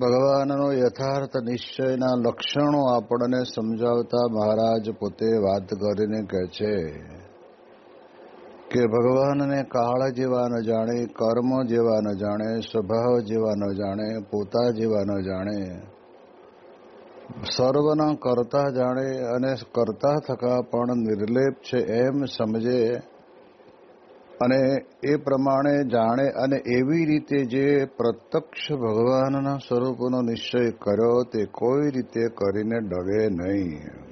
ભગવાનનો યથાર્થ નિશ્ચયના લક્ષણો આપણને સમજાવતા મહારાજ પોતે વાત કરીને કહે છે કે ભગવાનને કાળ જેવા ન જાણે, કર્મ જેવા ન જાણે, સ્વભાવ જેવા ન જાણે, પોતા જેવા ન જાણે, સર્વના કરતા જાણે અને કરતા થકા પણ નિર્લેપ છે એમ સમજે અને એ પ્રમાણે જાણે અને એવી રીતે જે પ્રત્યક્ષ ભગવાનના સ્વરૂપનો નિશ્ચય કર્યો તે કોઈ રીતે કરીને ડગે નહીં.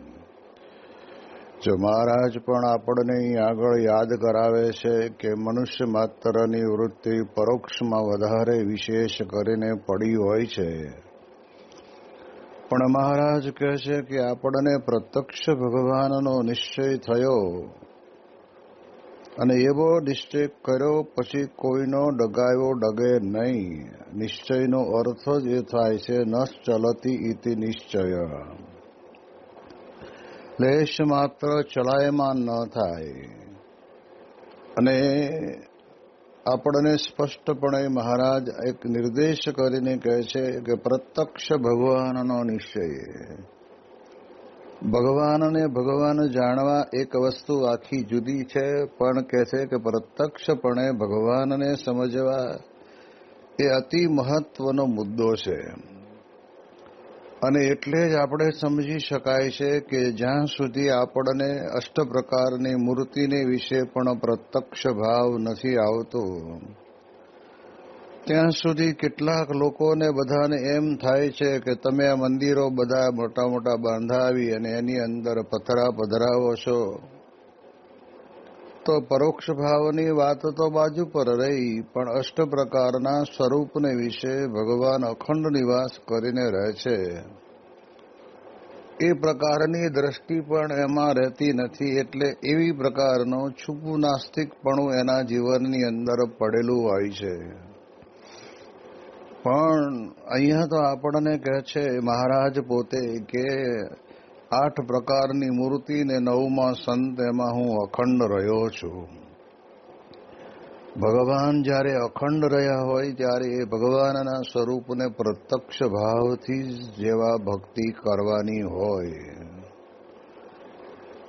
જો મહારાજ પણ આપણને આગળ યાદ કરાવે છે કે મનુષ્ય માત્રની વૃત્તિ પરોક્ષમાં વધારે વિશેષ કરીને પડી હોય છે. પણ મહારાજ કહે છે કે આપણને પ્રત્યક્ષ ભગવાનનો નિશ્ચય થયો. અને એવો નિશ્ચય કર્યો, પછી કોઈનો ડગાયો ડગે નહીં. નિશ્ચયનો અર્થ જ એ થાય છે ન ચલતી ઇતિ નિશ્ચય. લેશ માત્ર ચલાયમાન ન થાય. અને આપણને સ્પષ્ટપણે મહારાજ એક નિર્દેશ કરીને કહે છે કે પ્રત્યક્ષ ભગવાનનો નિશ્ચય. ભગવાનને ભગવાન જાણવા એક વસ્તુ આખી જુદી છે, પણ કહે છે કે પ્રત્યક્ષપણે ભગવાનને સમજવા એ અતિ મહત્વનો મુદ્દો છે. અને એટલે જ આપણે સમજી શકાય છે કે જ્યાં સુધી આપણને અષ્ટ પ્રકારની મૂર્તિને વિશે પણ પ્રત્યક્ષ ભાવ નથી આવતો ત્યાં સુધી કેટલાક લોકોને બધાને એમ થાય છે કે તમે આ મંદિરો બધા મોટા મોટા બાંધાવી અને એની અંદર પથરા પધરાવો છો. તો પરોક્ષ ભાવની વાત તો બાજુ પર રહી, પણ અષ્ટ પ્રકારના સ્વરૂપને વિશે ભગવાન અખંડ નિવાસ કરીને રહે છે. એ પ્રકારની દ્રષ્ટિ પણ એમાં રહેતી નથી, એટલે એવી પ્રકારનો છુપું નાસ્તિકપણું એના જીવનની અંદર પડેલું હોય છે. પણ અહીંયા તો આપણને કહે છે, મહારાજ પોતે કે આઠ પ્રકારની મૂર્તિ ને નવમાં સંત એમાં હું અખંડ રહ્યો છું. ભગવાન જ્યારે અખંડ રહ્યા હોય ત્યારે એ ભગવાનના સ્વરૂપને પ્રત્યક્ષ ભાવથી જેવા ભક્તિ કરવાની હોય.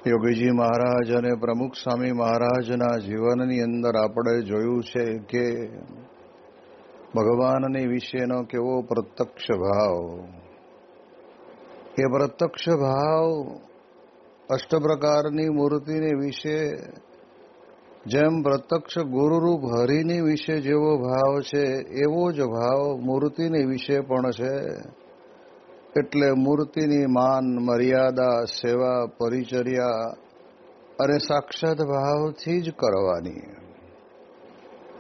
યોગીજી મહારાજ અને પ્રમુખ સ્વામી મહારાજના જીવનની અંદર આપણે જોયું છે કે ભગવાનની વિશેનો કેવો પ્રત્યક્ષ ભાવ? એ પ્રત્યક્ષ ભાવ અષ્ટ પ્રકારની મૂર્તિને વિશે, જેમ પ્રત્યક્ષ ગુરુરૂપ હરિની વિશે જેવો ભાવ છે, એવો જ ભાવ મૂર્તિની વિશે પણ છે. એટલે મૂર્તિની માન, મર્યાદા, સેવા, પરિચર્યા અને સાક્ષાત ભાવથી જ કરવાની.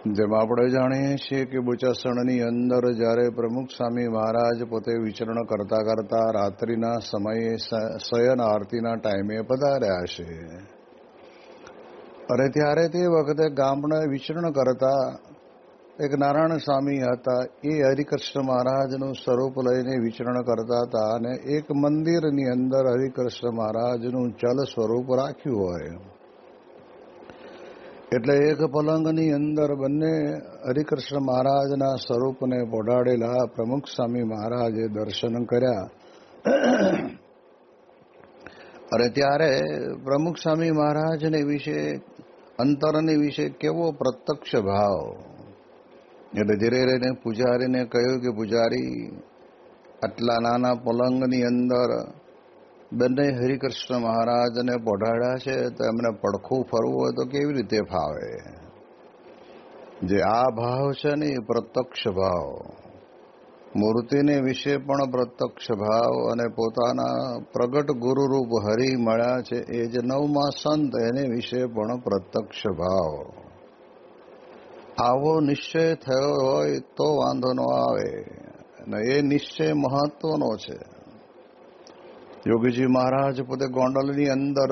જેમ આપણે જાણીએ છીએ કે બુચાસણની અંદર જ્યારે પ્રમુખ સ્વામી મહારાજ પોતે વિચરણ કરતા કરતા રાત્રિના સમયે શયન આરતીના ટાઈમે પધાર્યા છે. અને ત્યારે તે વખતે ગામડા વિચરણ કરતા એક નારાયણ સ્વામી હતા. એ હરિકૃષ્ણ મહારાજનું સ્વરૂપ લઈને વિચરણ કરતા હતા અને એક મંદિરની અંદર હરિકૃષ્ણ મહારાજનું ચલ સ્વરૂપ રાખ્યું હોય. એટલે એક પલંગની અંદર બંને હરિકૃષ્ણ મહારાજના સ્વરૂપને પોઢાડેલા પ્રમુખ સ્વામી મહારાજે દર્શન કર્યા. અને ત્યારે પ્રમુખ સ્વામી મહારાજને વિશે, અંતરની વિશે કેવો પ્રત્યક્ષ ભાવ? એટલે ધીરે રહીને પૂજારીને કહ્યું કે, પૂજારી, આટલા નાના પલંગની અંદર બંને હરિકૃષ્ણ મહારાજને પોઢાડ્યા છે, તો એમને પડખું ફરવું હોય તો કેવી રીતે ફાવે? જે આ ભાવ છે ને એ પ્રત્યક્ષ ભાવ. મૂર્તિને વિશે પણ પ્રત્યક્ષ ભાવ અને પોતાના પ્રગટ ગુરુરૂપ હરિ મળ્યા છે, એ જે નવમાં સંત એને વિશે પણ પ્રત્યક્ષ ભાવ. આવો નિશ્ચય થયો હોય તો વાંધો ન આવે, અને એ નિશ્ચય મહત્વનો છે. યોગીજી મહારાજ પોતે ગોંડલની અંદર,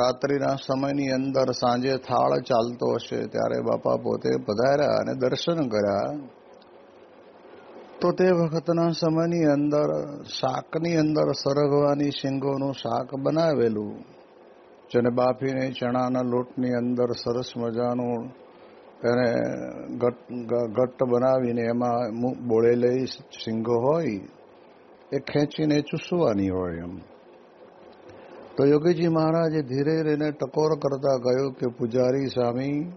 રાત્રિના સમયની અંદર સાંજે થાળ ચાલતો હશે, ત્યારે બાપા પોતે પધાર્યા અને દર્શન કર્યા. તો તે વખતના સમયની અંદર શાકની અંદર સરગવાની શીંગોનું શાક બનાવેલું, જેને બાફીને ચણાના લોટની અંદર સરસ મજાનું એને ઘટ્ટ બનાવીને એમાં બોળેલી શીંગો હોય એ ખેંચીને ચૂસવાની હોય એમ. તો યોગીજી મહારાજે ધીરે રહીને ટકોર કરતા કહ્યું કે, પૂજારી સ્વામી,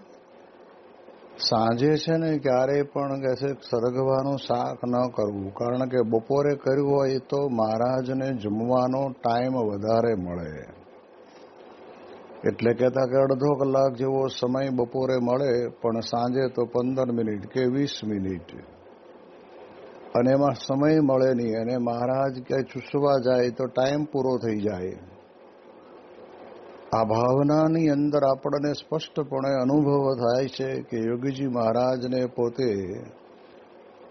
સાંજે છે ને ક્યારેય પણ કે છે સરગવાનું શાક ન કરવું. કારણ કે બપોરે કર્યું હોય તો મહારાજને જમવાનો ટાઈમ વધારે મળે. એટલે કહેતા કે અડધો કલાક જેવો સમય બપોરે મળે, પણ સાંજે તો પંદર મિનિટ કે વીસ મિનિટ. અને એમાં સમય મળે નહીં અને મહારાજ ક્યાંય ચૂસવા જાય તો ટાઈમ પૂરો થઈ જાય. આ ભાવનાની અંદર આપણને સ્પષ્ટપણે અનુભવ થાય છે કે યોગીજી મહારાજને પોતે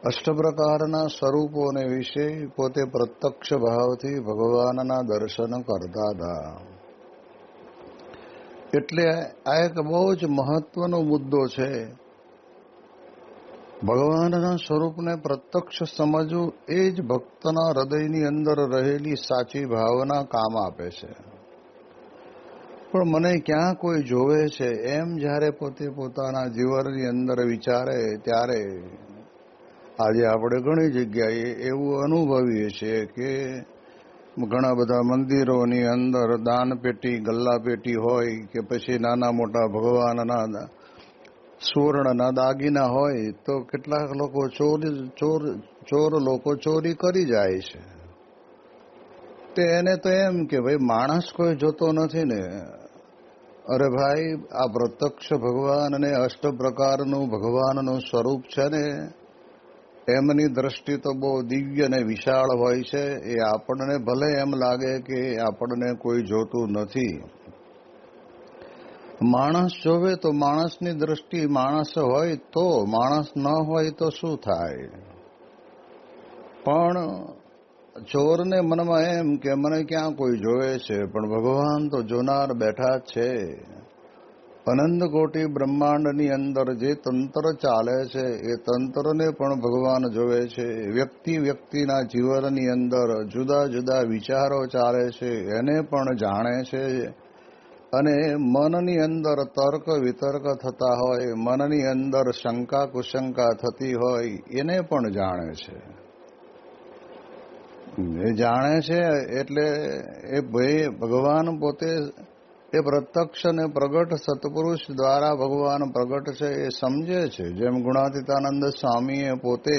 અષ્ટપ્રકારના સ્વરૂપોને વિશે પોતે પ્રત્યક્ષ ભાવથી ભગવાનના દર્શન કરતા હતા. એટલે આ એક બહુ જ મહત્વનો મુદ્દો છે ભગવાનના સ્વરૂપને પ્રત્યક્ષ સમજવું એ જ ભક્તના હૃદયની અંદર રહેલી સાચી ભાવના કામ આપે છે. પણ મને ક્યાં કોઈ જોવે છે? એમ જ્યારે પોતે પોતાના જીવનની અંદર વિચારે ત્યારે આજે આપણે ઘણી જગ્યાએ એવું અનુભવીએ છીએ કે ઘણા બધા મંદિરોની અંદર દાન પેટી ગલ્લા પેટી હોય કે પછી નાના મોટા ભગવાનના સુવર્ણના દાગીના હોય તો કેટલાક લોકો ચોરી, ચોર ચોર લોકો ચોરી કરી જાય છે. તે એને તો એમ કે ભાઈ માણસ કોઈ જોતો નથી ને. અરે ભાઈ, આ પ્રત્યક્ષ ભગવાન અને અષ્ટ પ્રકારનું ભગવાનનું સ્વરૂપ છે ને. એમની દ્રષ્ટિ તો બહુ દિવ્ય અને વિશાળ હોય છે. એ આપણને ભલે એમ લાગે કે આપણને કોઈ જોતું નથી. માણસ જોવે તો માણસની દ્રષ્ટિ માણસ હોય તો માણસ ન હોય તો શું થાય? પણ ચોરને મનમાં એમ કે મને ક્યાં કોઈ જોવે છે, પણ ભગવાન તો જોનાર બેઠા છે. અનંત કોટી બ્રહ્માંડની અંદર જે તંત્ર ચાલે છે, એ તંત્રને પણ ભગવાન જોવે છે. વ્યક્તિ વ્યક્તિના જીવનની અંદર જુદા જુદા વિચારો ચાલે છે, એને પણ જાણે છે. અને મનની અંદર તર્ક વિતર્ક થતા હોય, મનની અંદર શંકા કુશંકા થતી હોય, એને પણ જાણે છે. એ જાણે છે એટલે એ ભગવાન પોતે એ પ્રત્યક્ષ અને પ્રગટ સત્પુરુષ દ્વારા ભગવાન પ્રગટ છે એ સમજે છે. જેમ ગુણાતીતાનંદ સ્વામીએ પોતે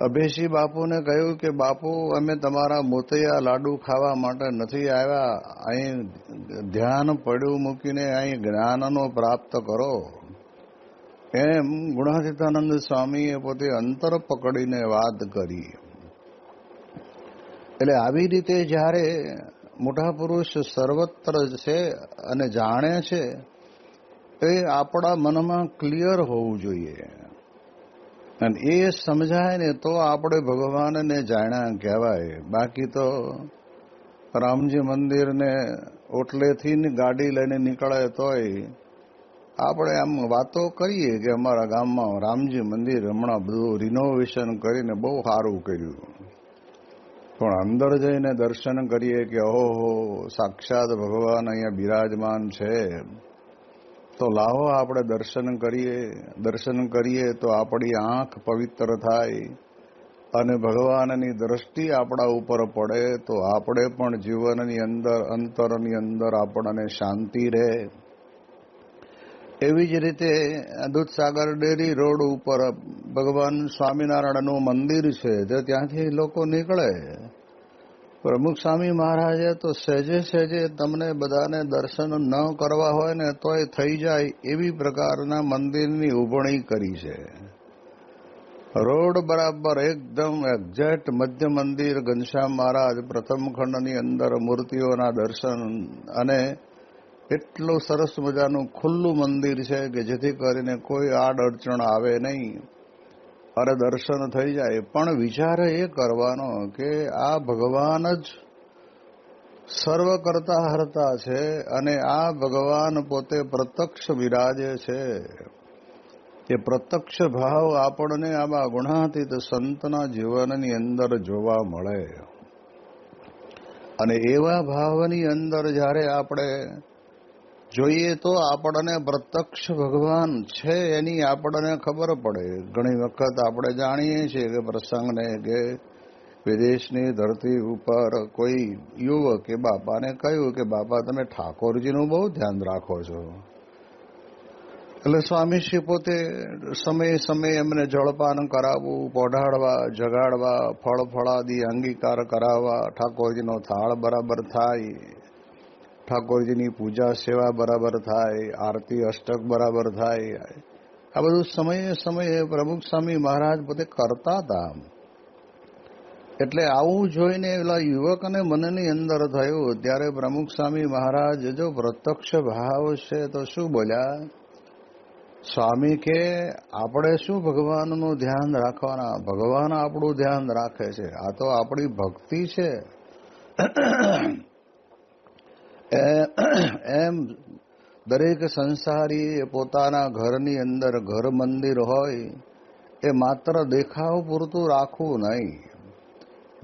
અભેશી બાપુને કહ્યું કે, બાપુ, અમે તમારા મોતૈયા લાડુ ખાવા માટે નથી આવ્યા. અહીં ધ્યાન પડ્યું મૂકીને અહીં જ્ઞાનનો પ્રાપ્ત કરો. એમ ગુણાતીતાનંદ સ્વામીએ પોતે અંતર પકડીને વાત કરી. એટલે આવી રીતે જ્યારે મોટા પુરુષ સર્વત્ર છે અને જાણે છે, એ આપણા મનમાં ક્લિયર હોવું જોઈએ. અને એ સમજાય ને તો આપણે ભગવાનને જાણ્યા કહેવાય. બાકી તો રામજી મંદિરને ઓટલેથી ગાડી લઈને નીકળે તોય આપણે આમ વાતો કરીએ કે અમારા ગામમાં રામજી મંદિર હમણાં બધું રિનોવેશન કરીને બહુ સારું કર્યું. પણ અંદર જઈને દર્શન કરીએ કે ઓહો, સાક્ષાત ભગવાન અહીંયા બિરાજમાન છે. તો લાવો આપણે દર્શન કરીએ દર્શન કરીએ તો આપણી આંખ પવિત્ર થાય અને ભગવાનની દ્રષ્ટિ આપણા ઉપર પડે તો આપણે પણ જીવનની અંદર, અંતરની અંદર આપણને શાંતિ રહે. એવી જ રીતે દૂધસાગર ડેરી રોડ ઉપર ભગવાન સ્વામિનારાયણનું મંદિર છે, જે ત્યાંથી લોકો નીકળે. પ્રમુખ સ્વામી મહારાજે તો સહેજે સહેજે તમને બધાને દર્શન ન કરવા હોય ને તોય થઈ જાય એવી પ્રકારના મંદિરની ઉભણી કરી છે. રોડ બરાબર એકદમ એક્ઝેક્ટ મધ્ય મંદિર, ઘનશ્યામ મહારાજ પ્રથમ ખંડની અંદર મૂર્તિઓના દર્શન અને એટલું સરસ મજાનું ખુલ્લું મંદિર છે કે જેથી કરીને કોઈ આડ અડચણ આવે નહીં. અરે દર્શન થઈ જાય. પણ વિચાર એ કરવાનો કે આ ભગવાન જ સર્વ કરતા હરતા છે અને આ ભગવાન પોતે પ્રત્યક્ષ વિરાજે છે. એ પ્રત્યક્ષ ભાવ આપણને આવા ગુણાતીત સંતના જીવનની અંદર જોવા મળે. અને એવા ભાવની અંદર જ્યારે આપણે જોઈએ તો આપણને પ્રત્યક્ષ ભગવાન છે એની આપણને ખબર પડે. ઘણી વખત આપણે જાણીએ છીએ કે પ્રસંગને કે વિદેશની ધરતી ઉપર કોઈ યુવક બાપાને કહ્યું કે, બાપા, તમે ઠાકોરજીનું બહુ ધ્યાન રાખો છો. એટલે સ્વામીશ્રી પોતે સમયે સમયે એમને જળપાન કરાવવું, પોઢાડવા, જગાડવા, ફળ ફળાદી અંગીકાર કરાવવા, ઠાકોરજીનો થાળ બરાબર થાય. ઠાકોરજીની પૂજા સેવા બરાબર થાય, આરતી, અષ્ટક બરાબર થાય. આ બધું સમયે સમયે પ્રમુખ સ્વામી મહારાજ પોતે કરતા હતા એટલે આવું જોઈને પેલા યુવક અને મનની અંદર થયું, ત્યારે પ્રમુખ સ્વામી મહારાજ જો પ્રત્યક્ષ ભાવ છે તો શું બોલ્યા? સ્વામી કે, આપણે શું ભગવાનનું ધ્યાન રાખવાના? ભગવાન આપણું ધ્યાન રાખે છે. આ તો આપણી ભક્તિ છે. એમ દરેક સંસારી પોતાના ઘરની અંદર ઘર મંદિર હોય, એ માત્ર દેખાવ પૂરતું રાખવું નહીં.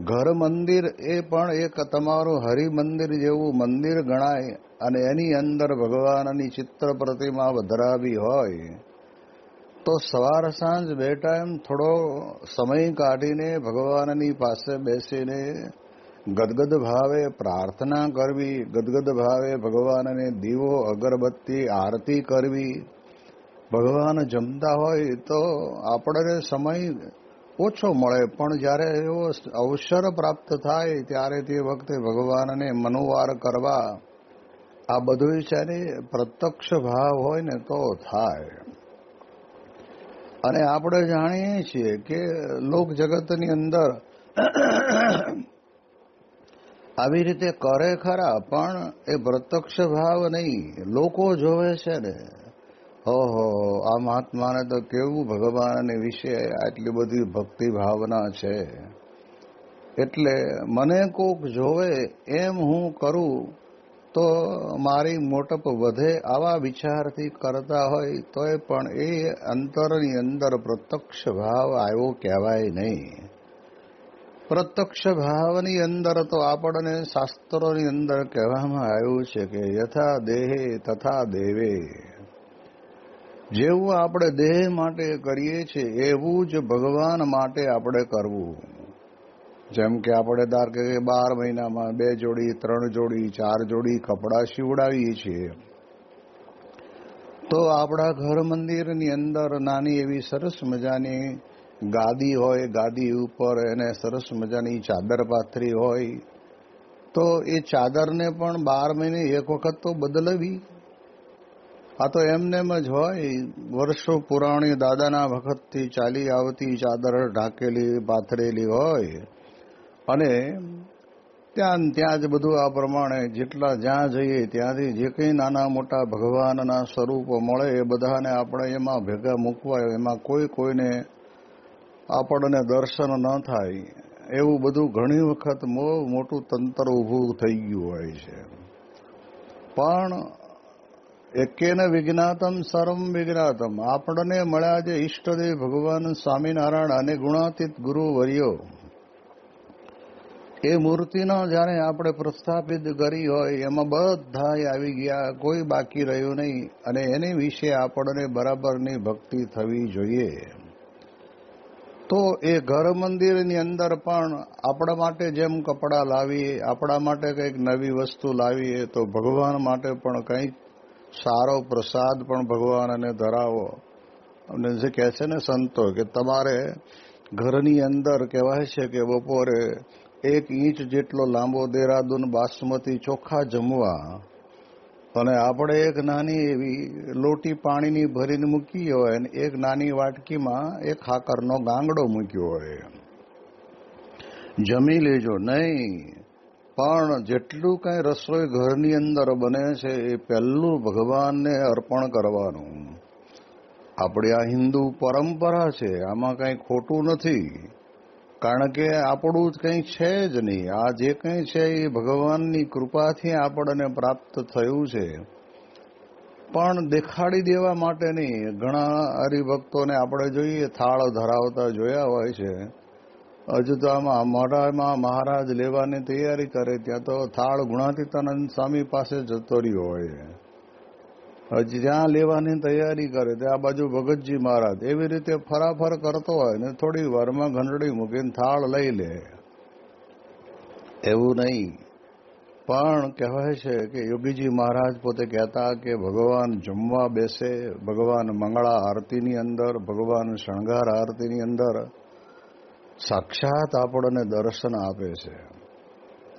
ઘર મંદિર એ પણ એક તમારું હરિ મંદિર જેવું મંદિર ગણાય અને એની અંદર ભગવાનની ચિત્ર પ્રતિમા વધરાવી હોય. તો સવાર સાંજ બે ટાઈમ થોડો સમય કાઢીને ભગવાનની પાસે બેસીને ગદગદ ભાવે પ્રાર્થના કરવી, ગદગદ ભાવે ભગવાનને દીવો, અગરબત્તી આરતી કરવી. ભગવાન જમતા હોય તો આપણને સમય ઓછો મળે, પણ જ્યારે એવો અવસર પ્રાપ્ત થાય, ત્યારે તે વખતે ભગવાનને મનોવાર કરવા. આ બધું છે પ્રત્યક્ષ ભાવ હોય ને તો થાય. અને આપણે જાણીએ છીએ કે લોક જગતની અંદર આવી રીતે કરે ખરા, પણ એ પ્રત્યક્ષ ભાવ નહીં. લોકો જોવે છે ને. ઓહો, આ મહાત્માને તો કેવું ભગવાન વિશે આટલી બધી ભક્તિ ભાવના છે. એટલે મને કોક જોવે, એમ હું કરું, તો મારી મોટપ વધે આવા વિચારથી કરતા હોય, તોય પણ એ અંતરની અંદર પ્રત્યક્ષ ભાવ આવ્યો કહેવાય નહીં. પ્રત્યક્ષ ભાવની અંદર તો આપણને શાસ્ત્રોની અંદર કહેવામાં આવ્યું છે કે યથા દેહે તથા દેવે. જેવું આપણે દેહ માટે કરીએ છીએ, એવું જ ભગવાન માટે આપણે કરવું. જેમ કે આપણે ધાર કે બાર મહિનામાં બે જોડી, ત્રણ જોડી, ચાર જોડી કપડાં સીવડાવીએ છીએ. તો આપણા ઘર મંદિરની અંદર નાની એવી સરસ મજાની ગાદી હોય, ગાદી ઉપર એને સરસ મજાની ચાદર પાથરી હોય, તો એ ચાદરને પણ બાર મહિને એક વખત તો બદલવી. આ તો એમનેમ જ હોય, વર્ષો પુરાણી દાદાના વખતથી ચાલી આવતી ચાદર ઢાંકેલી, પાથરેલી હોય. અને ત્યાં ત્યાં જ બધું આ પ્રમાણે જેટલા જ્યાં જઈએ ત્યાંથી જે કંઈ નાના મોટા ભગવાનના સ્વરૂપો મળે એ બધાને આપણે એમાં ભેગા મૂકવા, એમાં કોઈ કોઈને આપણને દર્શન ન થાય, એવું બધું ઘણી વખત મોટું તંત્ર ઊભું થઈ ગયું હોય છે. પણ એકેને વિજ્ઞાતમ સર્વ વિજ્ઞાતમ. આપણને મળ્યા જે ઈષ્ટદેવ ભગવાન સ્વામિનારાયણ અને ગુણાતીત ગુરુ વર્યો એ મૂર્તિનો જ્યારે આપણે પ્રસ્થાપિત કરી હોય, એમાં બધા આવી ગયા, કોઈ બાકી રહ્યું નહીં. અને એની વિશે આપણને બરાબરની ભક્તિ થવી જોઈએ. તો એ ઘર મંદિરની અંદર પણ આપણા માટે જેમ કપડાં લાવીએ, આપણા માટે કંઈક નવી વસ્તુ લાવીએ, તો ભગવાન માટે પણ કંઈક સારો પ્રસાદ પણ ભગવાનને ધરાવો. અને જે કહે છે ને સંતો કે તમારે ઘરની અંદર કહેવાય છે કે બપોરે એક ઇંચ જેટલો લાંબો દેરાદૂન બાસમતી ચોખ્ખા જમવા અને આપણે એક નાની એવી લોટી પાણીની ભરીને મૂકી હોય અને એક નાની વાટકીમાં એક ખાકરનો ગાંગડો મૂક્યો હોય. જમી લેજો. નહીં. પણ જેટલું કઈ રસોઈ ઘરની અંદર બને છે એ પહેલું ભગવાનને અર્પણ કરવાનું. આપણી આ હિન્દુ પરંપરા છે. આમાં કઈ ખોટું નથી. કારણ કે આપણું જ કંઈ છે જ નહીં. આ જે કંઈ છે એ ભગવાનની કૃપાથી આપણને પ્રાપ્ત થયું છે. પણ દેખાડી દેવા માટે નહીં. ઘણા હરિભક્તોને આપણે જોઈએ, થાળ ધરાવતા જોયા હોય છે. હજુ તો આમાં મોઢામાં મહારાજ લેવાની તૈયારી કરે, ત્યાં તો થાળ ગુણાતીતાનંદ સ્વામી પાસે જતો રહ્યો હોય. હજી જ્યાં લેવાની તૈયારી કરે તે આ બાજુ ભગતજી મહારાજ એવી રીતે ફરાફર કરતો હોય ને થોડી વારમાં ઘંટડી મૂકીને થાળ લઈ લે. એવું નહીં. પણ કહેવાય છે કે યોગીજી મહારાજ પોતે કહેતા કે ભગવાન જમવા બેસે, ભગવાન મંગળા આરતીની અંદર, ભગવાન શણગાર આરતીની અંદર સાક્ષાત આપણને દર્શન આપે છે.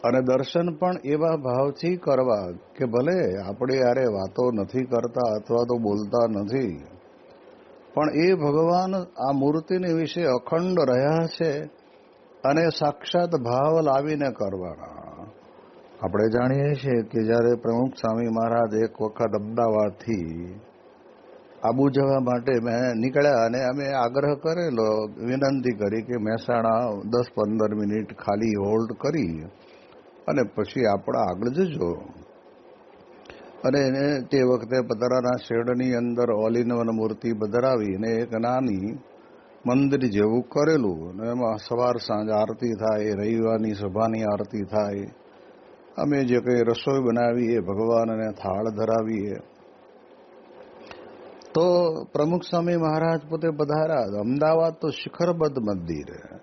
અને દર્શન પણ એવા ભાવથી કરવા કે ભલે આપણે યારે વાતો નથી કરતા અથવા તો બોલતા નથી, પણ એ ભગવાન આ મૂર્તિને વિશે અખંડ રહ્યા છે અને સાક્ષાત ભાવ લાવીને કરવાના. આપણે જાણીએ છીએ કે જ્યારે પ્રમુખ સ્વામી મહારાજ એક વખત અમદાવાદથી આબુ જવા માટે મેં નીકળ્યા અને અમે આગ્રહ કરેલો, વિનંતી કરી કે મહેસાણા દસ પંદર મિનિટ ખાલી હોલ્ડ કરી અને પછી આપણે આગળ જજો. અને એને તે વખતે પધરાના શેડની અંદર ઓલ ઇન વન મૂર્તિ પધરાવીને એક નાની મંદિર જેવું કરેલું. અને એમાં સવાર સાંજ આરતી થાય, રવિવારની સભાની આરતી થાય. અમે જે કંઈ રસોઈ બનાવીએ ભગવાનને થાળ ધરાવીએ. તો પ્રમુખ સ્વામી મહારાજ પોતે પધાર્યા. અમદાવાદ તો શિખરબદ્ધ મંદિર.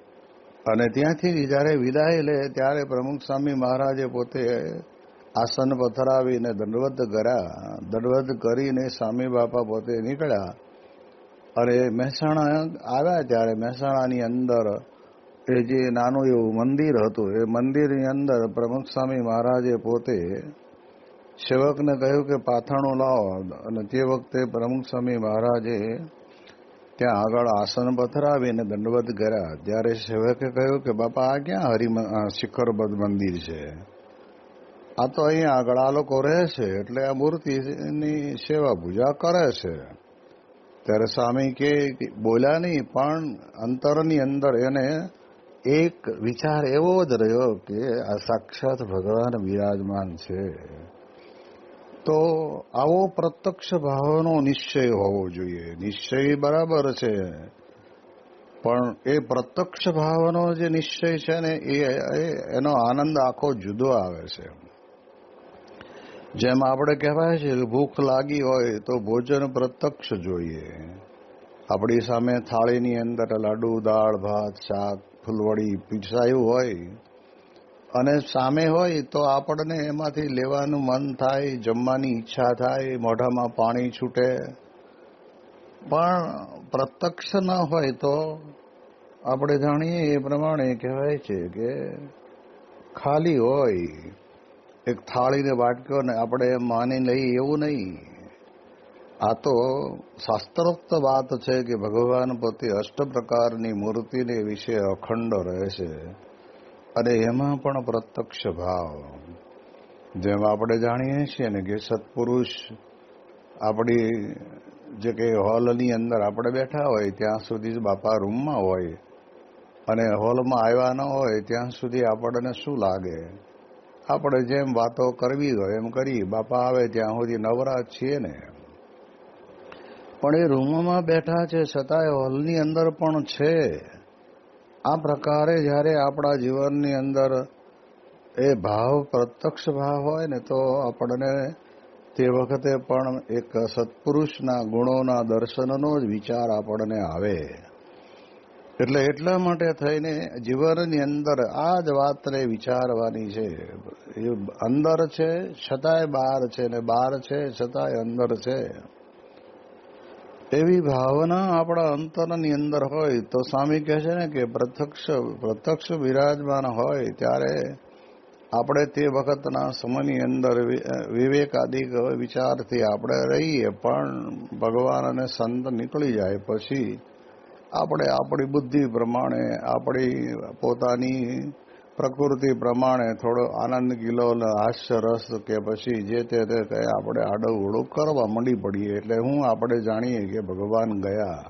અને ત્યાંથી જ્યારે વિદાય લે, ત્યારે પ્રમુખ સ્વામી મહારાજે પોતે આસન પથરાવીને દંડવત કર્યા. દંડવત કરીને સ્વામી બાપા પોતે નીકળ્યા અને મહેસાણા આવ્યા ત્યારે મહેસાણાની અંદર એ જે નાનું એવું મંદિર હતું, એ મંદિરની અંદર પ્રમુખ સ્વામી મહારાજે પોતે સેવકને કહ્યું કે પાથાણું લાવો અને તે વખતે પ્રમુખ સ્વામી મહારાજે ત્યાં આગળ આસન પથરાવીને દંડવત કર્યા. ત્યારે સેવકે કહ્યું કે, બાપા, આ ક્યાં હરિ શિખરબદ્ધ મંદિર છે? આ તો અહીંયા આગળ આ લોકો રહે છે, એટલે આ મૂર્તિની સેવા પૂજા કરે છે. ત્યારે સ્વામી કે બોલ્યા નહીં, પણ અંતરની અંદર એને એક વિચાર એવો જ રહ્યો કે આ સાક્ષાત ભગવાન વિરાજમાન છે. તો આવો પ્રત્યક્ષ ભાવનો નિશ્ચય હોવો જોઈએ. નિશ્ચય બરાબર છે. પણ એ પ્રત્યક્ષ ભાવનો જે નિશ્ચય છે ને, એ એનો આનંદ આખો જુદો આવે છે. જેમ આપણે કહેવાય છે, ભૂખ લાગી હોય તો ભોજન પ્રત્યક્ષ જોઈએ. આપણી સામે થાળીની અંદર લાડુ, દાળ, ભાત, શાક, ફૂલવડી પીરસાયું હોય અને સામે હોય તો આપણને એમાંથી લેવાનું મન થાય, જમવાની ઈચ્છા થાય, મોઢામાં પાણી છૂટે. પણ પ્રત્યક્ષ ન હોય તો આપણે જાણીએ એ પ્રમાણે કહેવાય છે કે ખાલી હોય, એક થાળીને વાટક્યો ને આપણે માની લઈએ એવું નહીં. આ તો શાસ્ત્રોક્ત વાત છે કે ભગવાન પોતે અષ્ટ પ્રકારની મૂર્તિને વિશે અખંડ રહે છે. અને એમાં પણ પ્રત્યક્ષ ભાવ. જેમ આપણે જાણીએ છીએ ને કે સત્પુરુષ આપણી જે કે હોલની અંદર આપણે બેઠા હોય ત્યાં સુધી બાપા રૂમમાં હોય અને હોલમાં આવ્યા ન હોય ત્યાં સુધી આપણને શું લાગે? આપણે જેમ વાતો કરવી હોય એમ કરી બાપા આવે ત્યાં સુધી નવરા છીએ ને. પણ એ રૂમમાં બેઠા છે છતાંય હોલની અંદર પણ છે. આ પ્રકારે જ્યારે આપણા જીવનની અંદર એ ભાવ, પ્રત્યક્ષ ભાવ હોય ને, તો આપણને તે વખતે પણ એક સત્પુરુષના ગુણોના દર્શનનો જ વિચાર આપણને આવે. એટલે એટલા માટે થઈને જીવનની અંદર આ જ વાતને વિચારવાની છે. એ અંદર છે, છતાંય બહાર છે ને બહાર છે, છતાંય અંદર છે. એવી ભાવના આપણા અંતરની અંદર હોય તો સ્વામી કહે છે ને કે પ્રત્યક્ષ પ્રત્યક્ષ બિરાજમાન હોય ત્યારે આપણે તે વખતના સમયની અંદર વિવેકાદિક વિચારથી આપણે રહીએ, પણ ભગવાન અને સંત નીકળી જાય પછી આપણે આપણી બુદ્ધિ પ્રમાણે આપણી પોતાની પ્રકૃતિ પ્રમાણે થોડો આનંદ અને હાસ્ય, રસ કે પછી જે તે તે આપણે આડું ઉડું કરવા મંડી પડીએ. એટલે હું આપણે જાણીએ કે ભગવાન ગયા.